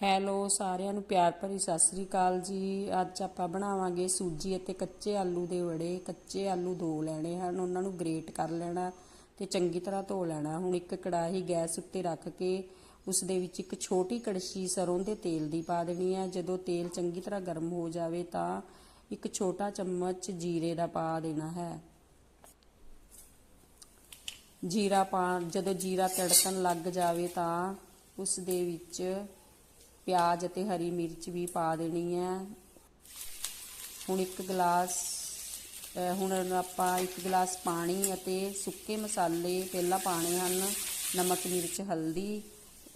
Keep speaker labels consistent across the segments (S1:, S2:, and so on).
S1: Hello, ਸਾਰਿਆਂ ਨੂੰ ਪਿਆਰ ਭਰੀ ਸਤਿ ਸ੍ਰੀ ਅਕਾਲ ਜੀ। ਅੱਜ ਆਪਾਂ ਬਣਾਵਾਂਗੇ ਸੂਜੀ ਅਤੇ ਕੱਚੇ ਆਲੂ ਦੇ ਵੜੇ। ਕੱਚੇ ਆਲੂ ਦੋ ਲੈਣੇ ਹਨ, ਉਹਨਾਂ ਨੂੰ ਗ੍ਰੇਟ ਕਰ ਲੈਣਾ ਤੇ ਚੰਗੀ ਤਰ੍ਹਾਂ ਧੋ ਲੈਣਾ। ਹੁਣ ਇੱਕ ਕੜਾਹੀ ਗੈਸ ਉੱਤੇ ਰੱਖ ਕੇ ਉਸ ਦੇ ਵਿੱਚ ਇੱਕ ਛੋਟੀ ਕੜਛੀ ਸਰੋਂ ਦੇ ਤੇਲ ਦੀ ਪਾ ਦੇਣੀ ਹੈ ਜਦੋਂ ਤੇਲ ਚੰਗੀ ਤਰ੍ਹਾਂ ਗਰਮ ਹੋ ਜਾਵੇ ਤਾਂ ਇੱਕ ਛੋਟਾ ਚਮਚ ਜੀਰੇ ਦਾ ਪਾ ਦੇਣਾ ਹੈ। ਜੀਰਾ ਪਾ, ਜਦੋਂ ਜੀਰਾ ਤੜਕਣ ਲੱਗ ਜਾਵੇ ਤਾਂ ਉਸ ਦੇ ਵਿੱਚ ਪਿਆਜ਼ ਅਤੇ ਹਰੀ ਮਿਰਚ ਵੀ ਪਾ ਦੇਣੀ ਹੈ। ਹੁਣ ਇੱਕ ਗਲਾਸ ਹੁਣ ਆਪਾਂ ਇੱਕ ਗਲਾਸ ਪਾਣੀ ਅਤੇ ਸੁੱਕੇ ਮਸਾਲੇ ਪਹਿਲਾਂ ਪਾਣੇ ਹਨ। ਨਮਕ, ਮਿਰਚ, ਹਲਦੀ,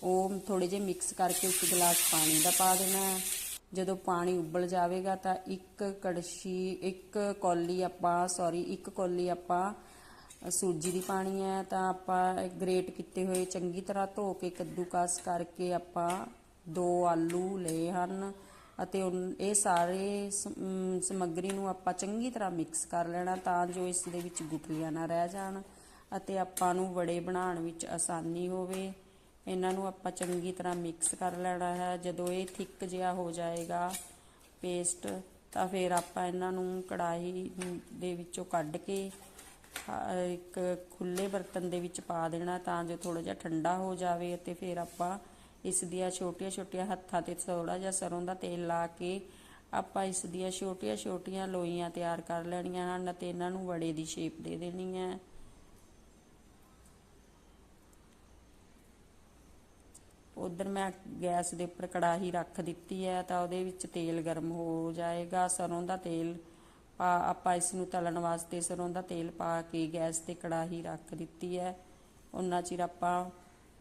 S1: ਉਹ ਥੋੜੇ ਜਿਹੇ ਮਿਕਸ ਕਰਕੇ ਇੱਕ ਗਲਾਸ ਪਾਣੀ ਦਾ ਪਾ ਦੇਣਾ ਹੈ। ਜਦੋਂ ਪਾਣੀ ਉਬਲ ਜਾਵੇਗਾ ਤਾਂ ਇੱਕ ਕੜਛੀ, ਇੱਕ ਕੌਲੀ ਆਪਾਂ ਸੌਰੀ ਇੱਕ ਕੌਲੀ ਆਪਾਂ ਸੂਜੀ ਦੀ ਪਾਣੀ ਹੈ ਤਾਂ ਆਪਾਂ ਗ੍ਰੇਟ ਕੀਤੇ ਹੋਏ ਚੰਗੀ ਤਰ੍ਹਾਂ ਧੋ ਕੇ ਕੱਦੂਕਸ ਕਰਕੇ ਆਪਾਂ ਦੋ ਆਲੂ ਲਏ ਹਨ ਅਤੇ ਉਨ- ਇਹ ਸਾਰੇ ਸ- ਸਮੱਗਰੀ ਨੂੰ ਆਪਾਂ ਚੰਗੀ ਤਰ੍ਹਾਂ ਮਿਕਸ ਕਰ ਲੈਣਾ ਤਾਂ ਜੋ ਇਸ ਦੇ ਵਿੱਚ ਗੁਠਲੀਆਂ ਨਾ ਰਹਿ ਜਾਣ ਅਤੇ ਆਪਾਂ ਨੂੰ ਵੜੇ ਬਣਾਉਣ ਵਿੱਚ ਆਸਾਨੀ ਹੋਵੇ। ਇਹਨਾਂ ਨੂੰ ਆਪਾਂ ਚੰਗੀ ਤਰ੍ਹਾਂ ਮਿਕਸ ਕਰ ਲੈਣਾ ਹੈ। ਜਦੋਂ ਇਹ ਥਿੱਕ ਜਿਹਾ ਹੋ ਜਾਏਗਾ ਪੇਸਟ ਤਾਂ ਫਿਰ ਆਪਾਂ ਇਹਨਾਂ ਨੂੰ ਕੜਾਹੀ ਦੇ ਵਿੱਚੋਂ ਕੱਢ ਕੇ ਇੱਕ ਖੁੱਲੇ ਬਰਤਨ ਦੇ ਵਿੱਚ ਪਾ ਦੇਣਾ ਤਾਂ ਜੋ ਥੋੜਾ ਜਿਹਾ ਠੰਡਾ ਹੋ ਜਾਵੇ ਅਤੇ ਫਿਰ ਆਪਾਂ ਇਸ ਦੀਆਂ ਛੋਟੀਆਂ-ਛੋਟੀਆਂ ਹੱਥਾਂ ਤੇ ਥੋੜਾ ਜਿਹਾ ਸਰੋਂ ਦਾ ਤੇਲ ਲਾ ਕੇ ਆਪਾਂ ਇਸ ਦੀਆਂ ਛੋਟੀਆਂ-ਛੋਟੀਆਂ ਲੋਈਆਂ ਤਿਆਰ ਕਰ ਲੈਣੀਆਂ ਹਨ ਅਤੇ ਇਹਨਾਂ ਨੂੰ ਵੜੇ ਦੀ ਸ਼ੇਪ ਦੇ ਦੇਣੀ ਹੈ। ਉਧਰ ਮੈਂ ਗੈਸ ਦੇ ਉੱਪਰ ਕੜਾਹੀ ਰੱਖ ਦਿੱਤੀ ਹੈ ਤਾਂ ਉਹਦੇ ਵਿੱਚ ਤੇਲ ਗਰਮ ਹੋ ਜਾਏਗਾ। ਸਰੋਂ ਦਾ ਤੇਲ ਪਾ ਆਪਾਂ ਇਸ ਨੂੰ ਤਲਣ ਵਾਸਤੇ ਸਰੋਂ ਦਾ ਤੇਲ ਪਾ ਕੇ ਗੈਸ ਤੇ ਕੜਾਹੀ ਰੱਖ ਦਿੱਤੀ ਹੈ। ਉਹਨਾਂ ਚਿਰ ਆਪਾਂ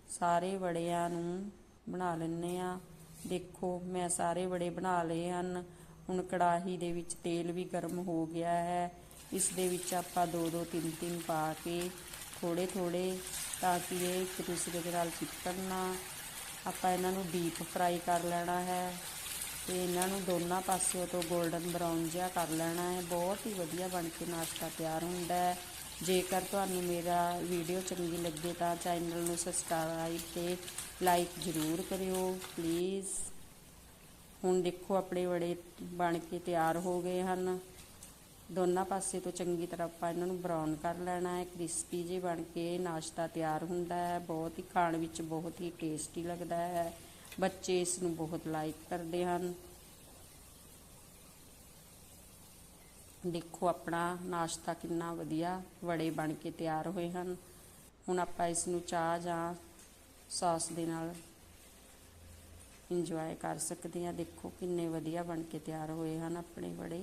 S1: ਸਾਰੇ ਵੜਿਆਂ ਨੂੰ ਬਣਾ ਲੈਣੇ ਆ। ਦੇਖੋ, ਮੈਂ ਸਾਰੇ ਬੜੇ ਬਣਾ ਲਏ ਹਨ। ਹੁਣ ਕੜਾਹੀ ਦੇ ਵਿੱਚ ਤੇਲ ਵੀ ਗਰਮ ਹੋ ਗਿਆ ਹੈ। ਇਸ ਦੇ ਵਿੱਚ ਆਪਾਂ ਦੋ ਦੋ, ਤਿੰਨ ਤਿੰਨ ਪਾ ਕੇ ਥੋੜੇ ਥੋੜੇ ਤਾਂ ਕਿ ਇਹ ਇੱਕ ਦੂਸਰੇ ਦੇ ਨਾਲ ਚਿਪਕਣ ਨਾ ਆਪਾਂ ਇਹਨਾਂ ਨੂੰ ਡੀਪ ਫਰਾਈ ਕਰ ਲੈਣਾ ਹੈ ਤੇ ਇਹਨਾਂ ਨੂੰ ਦੋਨਾਂ ਪਾਸਿਓਂ ਤੋਂ 골ਡਨ ਬਰਾਊਨ ਜਿਹਾ ਕਰ ਲੈਣਾ ਹੈ। ਬਹੁਤ ਹੀ ਵਧੀਆ ਬਣ ਕੇ ਨਾਸ਼ਤਾ ਤਿਆਰ ਹੁੰਦਾ ਹੈ। ਜੇਕਰ ਤੁਹਾਨੂੰ ਮੇਰਾ ਵੀਡੀਓ ਚੰਗੀ ਲੱਗੇ ਤਾਂ ਚੈਨਲ ਨੂੰ ਸਬਸਕ੍ਰਾਈਬ ਤੇ ਲਾਈਕ ਜ਼ਰੂਰ ਕਰਿਓ। ਪਲੀਜ਼ ਹੁਣ ਦੇਖੋ ਆਪਣੇ ਵੜੇ ਬਣ ਕੇ ਤਿਆਰ ਹੋ ਗਏ ਹਨ। ਦੋਨਾਂ ਪਾਸੇ ਤੋਂ ਚੰਗੀ ਤਰ੍ਹਾਂ ਆਪਾਂ ਇਹਨਾਂ ਨੂੰ ਬਰਾਊਨ ਕਰ ਲੈਣਾ ਹੈ। ਕ੍ਰਿਸਪੀ ਜਿਹੇ ਬਣ ਕੇ ਨਾਸ਼ਤਾ ਤਿਆਰ ਹੁੰਦਾ ਹੈ। ਬਹੁਤ ਹੀ ਖਾਣ ਵਿੱਚ ਬਹੁਤ ਹੀ ਟੇਸਟੀ ਲੱਗਦਾ ਹੈ। ਬੱਚੇ ਇਸ ਨੂੰ ਬਹੁਤ ਲਾਈਕ ਕਰਦੇ ਹਨ। ਦੇਖੋ ਆਪਣਾ ਨਾਸ਼ਤਾ ਕਿੰਨਾ ਵਧੀਆ ਵੜੇ ਬਣ ਕੇ ਤਿਆਰ ਹੋਏ ਹਨ। ਹੁਣ ਆਪਾਂ ਇਸ ਨੂੰ ਚਾਹ ਜਾਂ ਸੌਸ ਦੇ ਨਾਲ ਇੰਜੋਏ ਕਰ ਸਕਦੇ ਹਾਂ। ਦੇਖੋ ਕਿੰਨੇ ਵਧੀਆ ਬਣ ਕੇ ਤਿਆਰ ਹੋਏ ਹਨ ਆਪਣੇ ਵੜੇ।